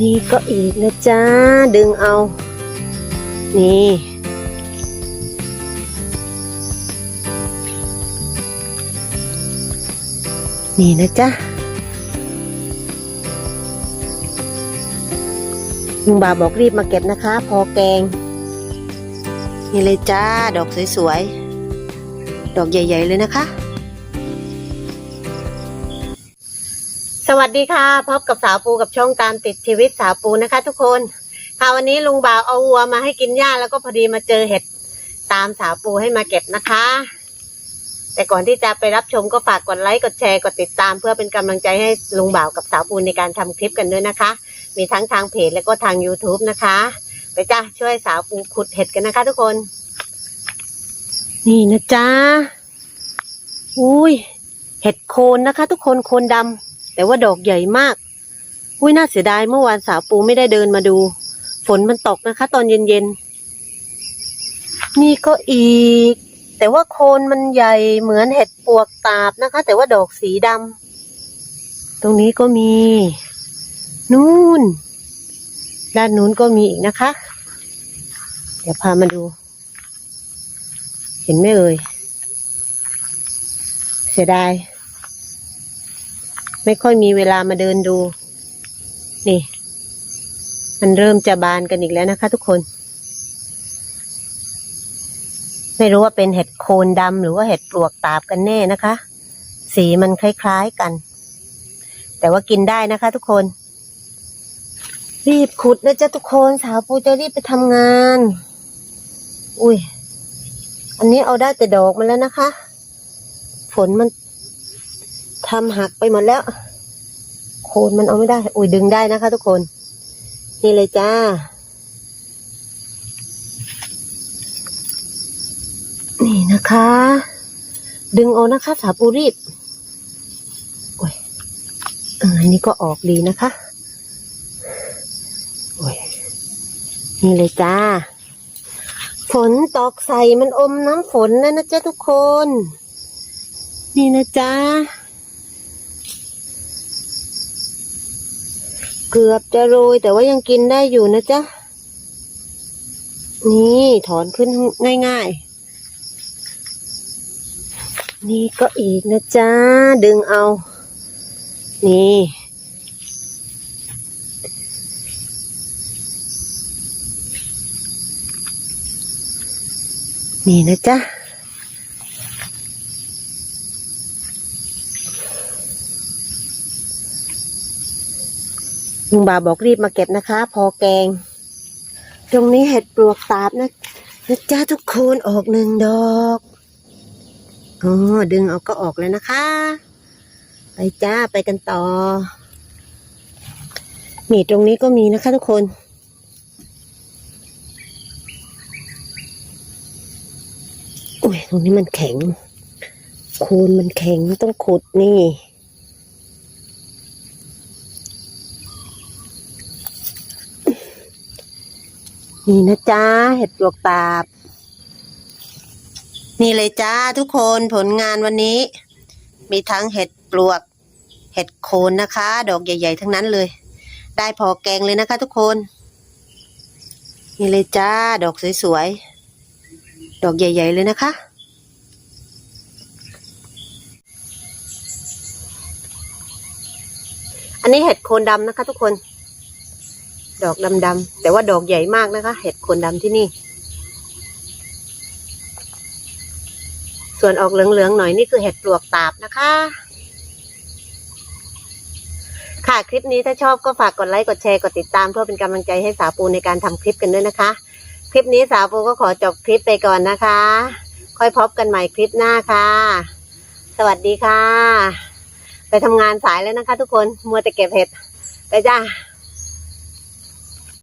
นี่ก็อีกนะจ๊ะดึงเอา นี่ นี่นะจ๊ะลุงบาบอกรีบมาเก็บนะคะ พอแกง นี่เลยจ้า ดอกสวยๆ ดอกใหญ่ ๆ เลยนะคะ สวัสดีค่ะ พบกับสาวปูกับช่องตามติดชีวิตสาวปูนะคะ ทุกคน ค่ะวันนี้ลุงบ่าวเอาวัวมาให้กินหญ้าแล้วก็พอดีมาเจอเห็ดตามสาวปูให้มาเก็บนะคะ แต่ก่อนที่จะไปรับชมก็ฝากกดไลค์กดแชร์กดติดตาม เพื่อเป็นกำลังใจให้ลุงบ่าวกับสาวปูในการทำคลิปกันด้วยนะคะ มีทั้งทางเพจและก็ทาง YouTube นะคะ ไปจ้าช่วยสาวปูขุดเห็ดกันนะคะ ทุกคน นี่นะจ๊ะอุ้ยเห็ดโคนนะคะ ทุกคนโคนดำ แต่ว่าดอกใหญ่มากอุ้ยน่าเสียดายเมื่อวานสาวปูไม่ได้เดินมาดู ฝนมันตกนะคะ ตอนเย็นๆ นี่ก็อีก แต่ว่าโคนมันใหญ่เหมือนเห็ดปวกตาบนะคะ แต่ว่าดอกสีดำตรงนี้ก็มี นู่น ด้านนู้นก็มีอีกนะคะ เดี๋ยวพามาดู เห็นไหมเอ่ยเสียดาย ไม่ค่อยมีเวลามาเดินดู นี่ มันเริ่มจะบานกันอีกแล้วนะคะ ทุกคน ไม่รู้ว่าเป็นเห็ดโคนดำหรือว่าเห็ดปลวกตาบกันแน่นะคะ สีมันคล้ายๆกัน แต่ว่ากินได้นะคะ ทุกคน รีบขุดนะจ๊ะทุกคนสาวปูจะรีบไปทำงาน อุ้ยอันนี้เอาได้แต่ดอกมาแล้วนะคะ ฝนมัน ทำหักไปหมดแล้ว โคนมันเอาไม่ได้ อุ้ยดึงได้นะคะ ทุกคน นี่เลยจ้า นี่นะคะ ดึงเอานะคะสาปูรีบโอ้ยเอออันนี้ก็ออกดีนะคะโอ้ยนี่เลยจ้า ฝนตอกใส่มันอมน้ำฝนแล้วนะจ๊ะทุกคน นี่นะจ๊ะ เกือบจะโรยแต่ว่ายังกินได้อยู่นะจ๊ะ นี่ถอนขึ้นง่ายๆ นี่ก็อีกนะจ๊ะ ดึงเอา นี่ นี่นะจ๊ะ ลุงบาบอกรีบมาเก็บนะคะ พอแกง ตรงนี้เห็ดปลวกตาบนะนะจ๊ะทุกคนออกหนึ่งดอกอ๋อดึงเอาก็ออกแล้วนะคะ ไปจ้าไปกันต่อนี่ตรงนี้ก็มีนะคะทุกคนอุ้ยตรงนี้มันแข็งโคนมันแข็งต้องขุดนี่ นี่นะจ๊ะเห็ดปลวกตาบ นี่เลยจ้าทุกคนผลงานวันนี้ มีทั้งเห็ดปลวก เห็ดโคนนะคะ ดอกใหญ่ ๆ ทั้งนั้นเลย ได้พอแกงเลยนะคะทุกคน นี่เลยจ้า ดอกสวยๆ ดอกใหญ่ ๆ เลยนะคะ อันนี้เห็ดโคนดำนะคะทุกคน ดอกดำๆแต่ว่าดอกใหญ่มากนะคะ เห็ดโคนดำที่นี่ ส่วนออกเหลืองๆหน่อยนี่คือเห็ดปลวกตาบนะคะ ค่ะคลิปนี้ถ้าชอบก็ฝากกดไลค์กดแชร์กดติดตามเพื่อเป็นกำลังใจให้สาวปูในการทำคลิปกันด้วยนะคะ คลิปนี้สาวปูก็ขอจบคลิปไปก่อนนะคะ ค่อยพบกันใหม่คลิปหน้าค่ะ สวัสดีค่ะ ไปทำงานสายแล้วนะคะ ทุกคนมัวแต่เก็บเห็ดไปจ้า